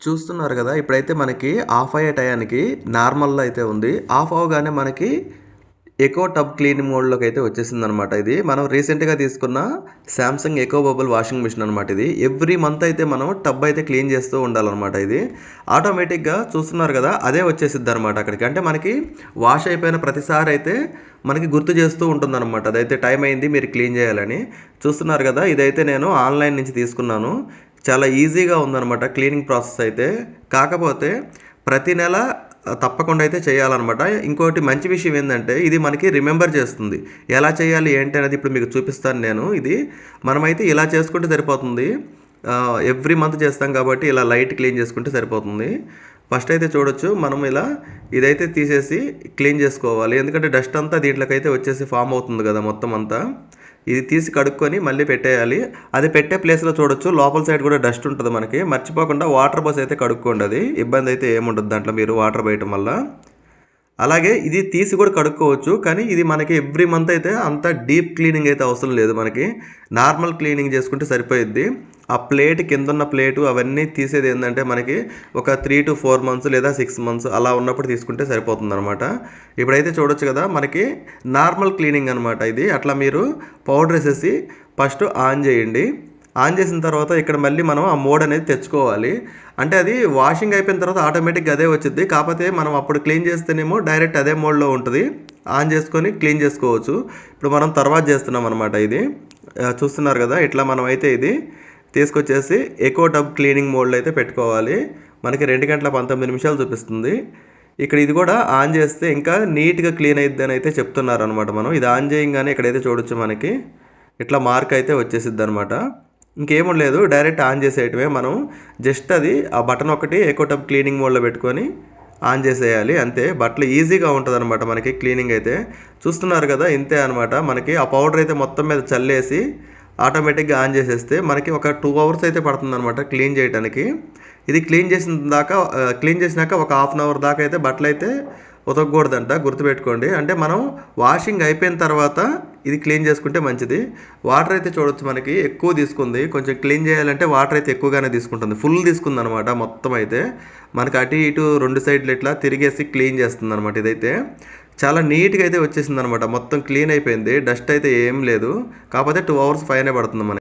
చూస్తున్నారు కదా ఇప్పుడైతే మనకి ఆఫ్ అయ్యే టయానికి నార్మల్లో అయితే ఉంది. ఆఫ్ అవగానే మనకి ఎకో టబ్ క్లీన్ మోడ్లోకి అయితే వచ్చేసింది అనమాట ఇది. మనం రీసెంట్గా తీసుకున్న Samsung eco bubble washing machine అనమాట ఇది. ఎవ్రీ మంత్ అయితే మనం టబ్ అయితే క్లీన్ చేస్తూ ఉండాలన్నమాట ఇది. ఆటోమేటిక్గా చూస్తున్నారు కదా అదే వచ్చేసిద్ది అనమాట అక్కడికి. అంటే మనకి వాష్ అయిపోయిన ప్రతిసారి అయితే మనకి గుర్తు చేస్తూ ఉంటుందన్నమాట. అదైతే టైం అయింది మీరు క్లీన్ చేయాలని. చూస్తున్నారు కదా ఇదైతే నేను ఆన్లైన్ నుంచి తీసుకున్నాను. చాలా ఈజీగా ఉందన్నమాట క్లీనింగ్ ప్రాసెస్ అయితే. కాకపోతే ప్రతి నెల తప్పకుండా అయితే చేయాలన్నమాట. ఇంకోటి మంచి విషయం ఏంటంటే ఇది మనకి రిమెంబర్ చేస్తుంది. ఎలా చేయాలి ఏంటి అనేది ఇప్పుడు మీకు చూపిస్తాను నేను. ఇది మనమైతే ఇలా చేసుకుంటే సరిపోతుంది. ఎవ్రీ మంత్ చేస్తాం కాబట్టి ఇలా లైట్ క్లీన్ చేసుకుంటే సరిపోతుంది. ఫస్ట్ అయితే చూడొచ్చు మనం ఇలా ఇదైతే తీసేసి క్లీన్ చేసుకోవాలి. ఎందుకంటే డస్ట్ అంతా దీంట్లోకైతే వచ్చేసి ఫామ్ అవుతుంది కదా మొత్తం అంతా. ఇది తీసి కడుక్కొని మళ్ళీ పెట్టేయాలి. అది పెట్టే ప్లేస్లో చూడొచ్చు. లోపల సైడ్ కూడా డస్ట్ ఉంటుంది మనకి. మర్చిపోకుండా వాటర్ బస్ అయితే కడుక్కోండి అది. ఇబ్బంది అయితే ఏముండదు దాంట్లో మీరు వాటర్ పోయటం వల్ల. అలాగే ఇది తీసి కూడా కడుక్కోవచ్చు కానీ ఇది మనకి ఎవ్రీ మంత్ అయితే అంత డీప్ క్లీనింగ్ అయితే అవసరం లేదు మనకి. నార్మల్ క్లీనింగ్ చేసుకుంటే సరిపోయిద్ది. ఆ ప్లేట్ కింద ఉన్న ప్లేటు అవన్నీ తీసేది ఏంటంటే మనకి ఒక త్రీ టు ఫోర్ మంత్స్ లేదా సిక్స్ మంత్స్ అలా ఉన్నప్పుడు తీసుకుంటే సరిపోతుంది అనమాట ఇప్పుడైతే చూడొచ్చు కదా మనకి నార్మల్ క్లీనింగ్ అనమాట ఇది. అట్లా మీరు పౌడర్ వేసేసి ఫస్ట్ ఆన్ చేయండి. ఆన్ చేసిన తర్వాత ఇక్కడ మళ్ళీ మనం ఆ మోడ్ అనేది తెచ్చుకోవాలి. అంటే అది వాషింగ్ అయిపోయిన తర్వాత ఆటోమేటిక్గా అదే వచ్చింది కాకపోతే మనం అప్పుడు క్లీన్ చేస్తేనేమో డైరెక్ట్ అదే మోడ్లో ఉంటుంది. ఆన్ చేసుకొని క్లీన్ చేసుకోవచ్చు. ఇప్పుడు మనం తర్వాత చేస్తున్నాం అనమాట ఇది. చూస్తున్నారు కదా ఇట్లా మనం అయితే ఇది తీసుకొచ్చేసి ఎకో టబ్ క్లీనింగ్ మోడ్లో అయితే పెట్టుకోవాలి. మనకి రెండు గంటల పంతొమ్మిది నిమిషాలు చూపిస్తుంది. ఇక్కడ ఇది కూడా ఆన్ చేస్తే ఇంకా నీట్గా క్లీన్ అయిద్ది అని అయితే చెప్తున్నారు అనమాట మనం. ఇది ఆన్ చేయగానే ఇక్కడైతే చూడొచ్చు మనకి. ఇట్లా మార్క్ అయితే వచ్చేసిద్ది అనమాట ఇంకేమీ లేదు డైరెక్ట్ ఆన్ చేసేయటమే. మనం జస్ట్ అది ఆ బటన్ ఒకటి ఎకోటప్ క్లీనింగ్ మోడ్లో పెట్టుకొని ఆన్ చేసేయాలి అంతే. బట్టలు ఈజీగా ఉంటుంది అనమాట మనకి క్లీనింగ్ అయితే. చూస్తున్నారు కదా ఇంతే అనమాట మనకి ఆ పౌడర్ అయితే మొత్తం మీద చల్లేసి ఆటోమేటిక్గా ఆన్ చేసేస్తే మనకి ఒక టూ అవర్స్ అయితే పడుతుంది అనమాట క్లీన్ చేయడానికి ఇది క్లీన్ చేసిన దాకా క్లీన్ చేసినాక ఒక హాఫ్ అన్ అవర్ దాకా అయితే బట్టలు అయితే ఉతకూడదంట గుర్తుపెట్టుకోండి. అంటే మనం వాషింగ్ అయిపోయిన తర్వాత ఇది క్లీన్ చేసుకుంటే మంచిది. వాటర్ అయితే చూడొచ్చు మనకి ఎక్కువ తీసుకుంది. కొంచెం క్లీన్ చేయాలంటే వాటర్ అయితే ఎక్కువగానే తీసుకుంటుంది. ఫుల్ తీసుకుంది అనమాట మొత్తం అయితే. మనకి అటు ఇటు రెండు సైడ్లు ఇట్లా తిరిగేసి క్లీన్ చేస్తుంది అనమాట ఇదైతే. చాలా నీట్గా అయితే వచ్చేసింది అనమాట మొత్తం క్లీన్ అయిపోయింది. డస్ట్ అయితే ఏం లేదు. కాకపోతే టూ అవర్స్ ఫైనే పడుతుంది మనకి.